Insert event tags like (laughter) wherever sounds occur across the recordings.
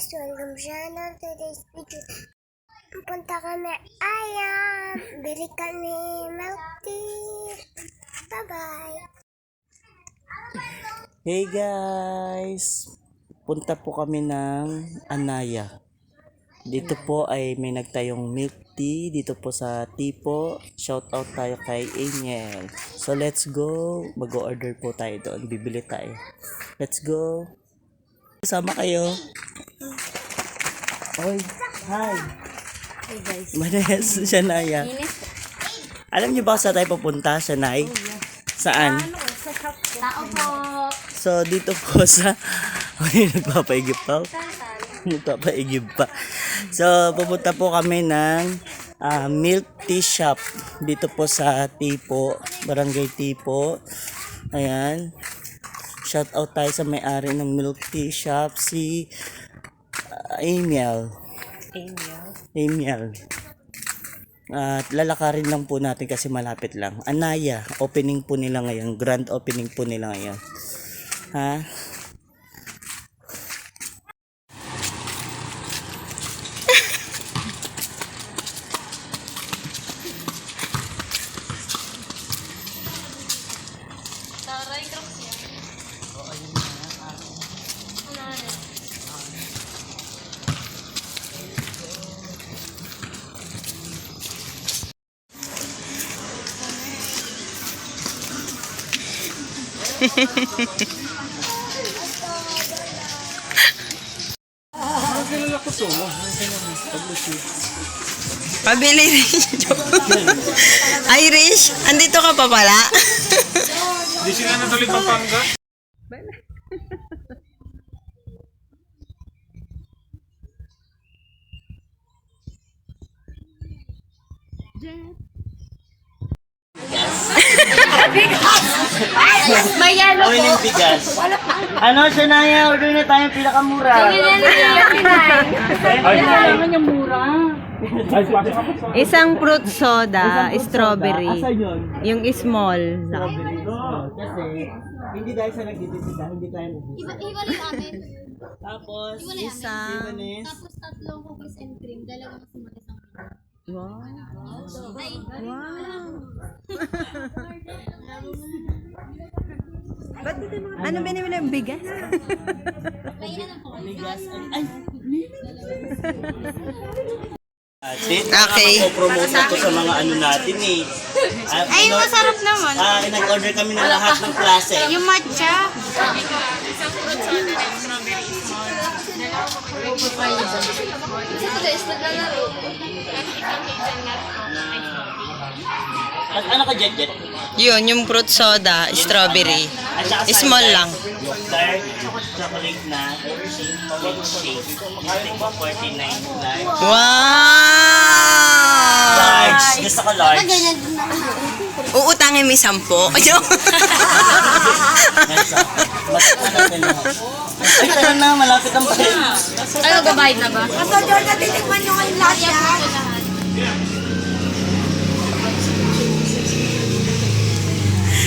guys! Welcome channel today's video. Pupunta kami ayam. Bili kami milk tea. Bye-bye. Hey guys! Punta po kami ng Anaya. Dito po ay may nagtayong milk tea dito po sa Tipo. Shout out tayo kay Angel. So let's go. Mag-order po tayo doon. Bibili tayo. Let's go. Sama kayo. Oy, hi. Hey guys. Manes, Shanaya. Alam niyo ba saan tayo pupunta, Shanay? Saan? Tao po. So, dito po (laughs) sa... Ay, nagpapaigip pa. nagpapaigip pa. So, pupunta po kami ng ah, milk tea shop. Dito po sa Tipo, Barangay Tipo. Ayan. Shout out tayo sa may-ari ng milk tea shop, si Amiel. Angel. Amiel. At lalakarin lang po natin kasi malapit lang. Anaya, opening po nila ngayon. Grand opening po nila ngayon. Ha? (laughs) Pabili rin. Irish, andito ka pa pala. Di sila natuloy Pampanga? (laughs) May yellow po. ng bigas. Ano, Shania? Order na tayo pinakamura. Isang fruit soda, strawberry. Yung small. Strawberry. Oh, kasi, hindi dahil sa nagdidisita, hindi tayo nagdidisita. Iba, iba lang amin. Tapos. Ivanes. Tapos tatlong cookies and cream. Dalawang mas mga isang Wow. Wow. Ba't dito mga... Ano binibili ng bigas? ano. Bigas. Ay, Okay. promote na to sa mga ano natin eh. Ay, masarap naman. Ah, nag-order kami ng lahat ng klase. Yung matcha. Isa guys, naglalaro. Ano ka, Jet Jet? Yun, yung fruit soda, strawberry. Small lang. Dark chocolate na milkshake. Yung po 49 large. Wow! Large. Gusto ko large. Uutangin yung sampo. Mas ano na. Ay, tara na. Malapit ang bahay. Ano, babayad na ba?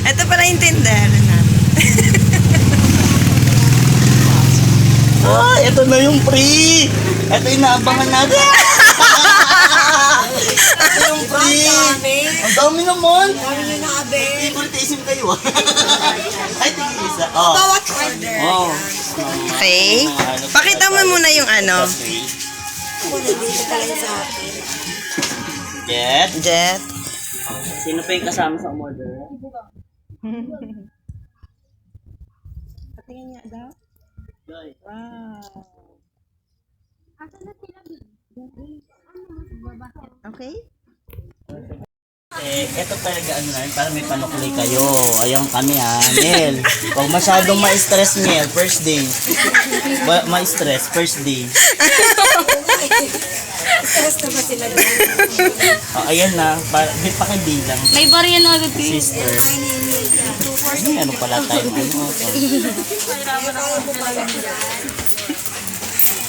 Ito pala yung tindera natin. (laughs) Ah, ito na yung free. Ito yung naabangan (laughs) natin. ito yung free. Ang dami naman. Dami na naabe. Favoritism kayo ah. (laughs) Ay, tingin isa. Oh. Bawat order. Oh. Okay. Mo muna yung ano. Jet. Jet. Sino pa yung kasama sa umorder? Patingin niya daw. Joy. Okay? Eh, ito talaga ano na, para may panukli kayo. Ayan kami ha, Mel. Huwag masyadong ma-stress, Mel, first day. Ma-stress, first day. Stress na ba sila oh, ayan na, para, may pakibilang. May barya na agad eh. Sister. Ay, ano pala tayo? Ano?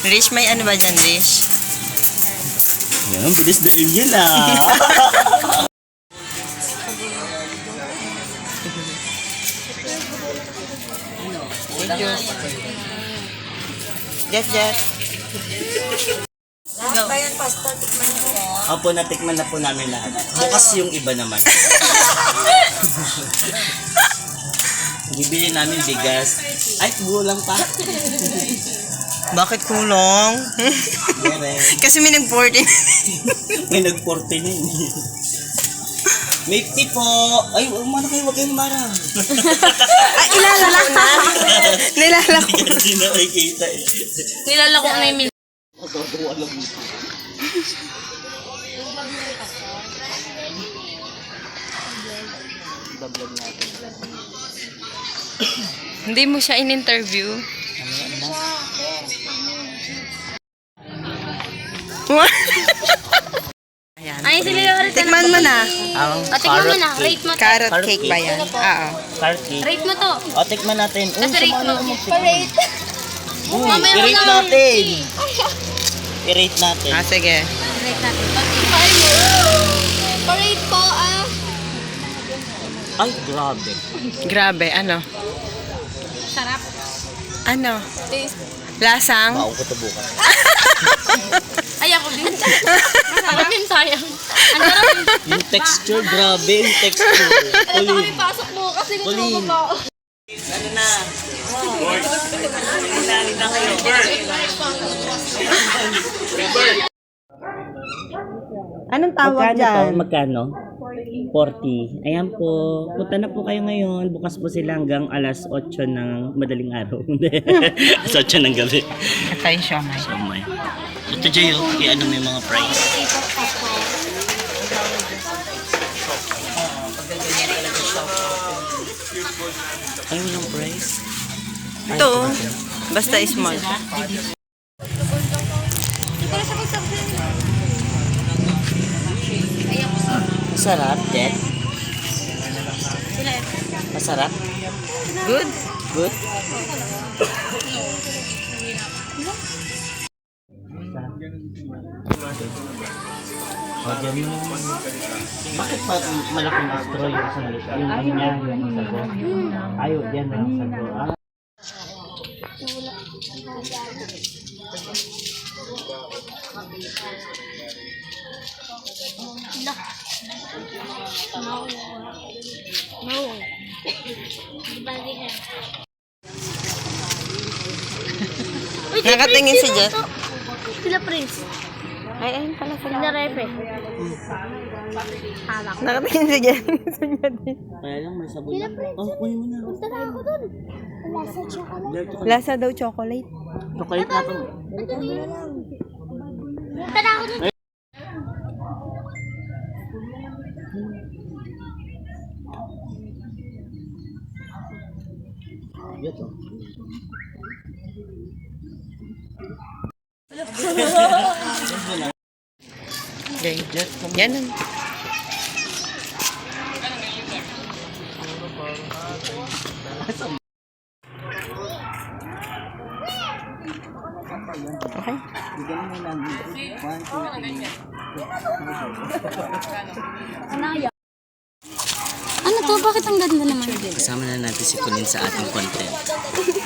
Rish, may ano ba dyan, Rish? Yan, bilis na yun (laughs) ah. Jeff, Jeff. Opo, natikman na po namin lahat. Bukas yung iba naman. (laughs) Bibili namin bigas. Ay, gulang pa. Bakit kulong? Meron. (laughs) Kasi may nag-14. May nag-40 na yun. May tipo. Ay, umano kayo, huwag kayong marang. Ay, ilalala (laughs) na. Nilala ko. Kasi nakikita eh. Nilalako na yung min- Magagawa lang mo. Bablog natin. Hindi mo siya in-interview. Ayan. Tikman mo na. Ang O, tingnan mo na. Rate mo to. Carrot Carrot cake cake. ba yan? Oo. Card cake. Rate mo to. O, tikman natin. Uy, Kasi rate mo. naman mag-tikman. Uy, Mamaya mo i-rate na. natin. (laughs) I-rate natin. Ah, sige. Rate natin. Pa-rate po, ah. Ay, grabe. Grabe, ano? Sarap. Ano? Taste. Lasang? Baong ko to bukas. (laughs) Ay, ako din. Masarap yun, sayang. Ang sarap yun. Yung texture, grabe yung texture. Kulin. kami pasok mo kasi gusto Colleen. ko pa. Ano na? Lali na kayo. Anong tawag Magkano dyan? to? Magkano? 40. Ayan po. Punta na po kayo ngayon. Bukas po sila hanggang alas 8 ng madaling araw. (laughs) Alas 8 ng gabi. Ito yung siomay. Samay. Ito Joy, oh. Kaya ano may mga price. Ay, walang price? Ito, basta small. Masarap, Jet. Masarap? Good? Good? O, dyan yung... Bakit pa malaking straw yung lito? Yung ano niya, yung sago. Ayaw, dyan na yung sago. Ah. Nakatingin si Jet. Sila Prince. Ay, ayun pala sila. Sila Repe. Halak. Nakatingin si Jet. (laughs) Kaya lang, may sabon lang. Oh, kunin mo na. Tara ako dun. Lasa chocolate. Lasa daw chocolate. Chocolate na to. Tara ako dun. Yan. Okay. Bigyan mo lang. One, two, three. To? Bakit ang ganda naman? Kasama na natin si Colin sa ating content.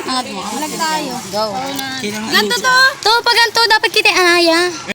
Angat mo. Vlog tayo. Go. Kailangan Ganto to. To, pag ganto, dapat kita anaya.